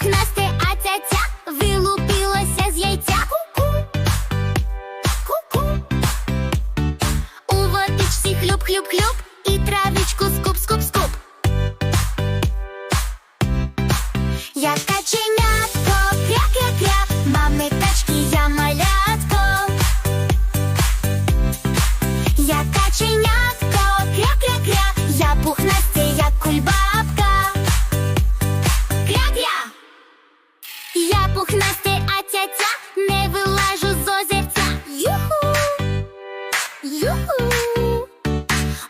пухнасте, а пухнасте, а ця-ця не вилажу з озерця. Юху! Юху!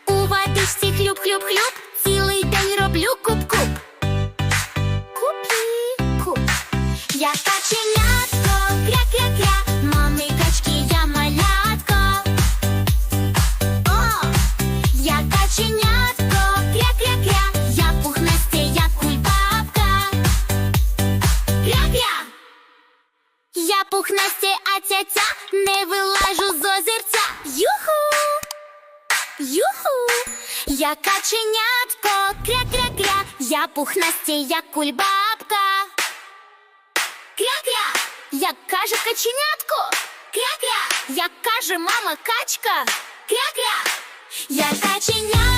У водичці хлюб-хлюб-хлюб, цілий день роблю куп-куп. Купі-куп. Я каченятко, не вилажу з озерця. Юху! Юху! Я каченятко, кря-кря-кря, я пухнасте, як кульбабка. Кря-кря! Як каже каченятко, кря-кря! Як каже мама качка, кря-кря! Я кря-кря-кря,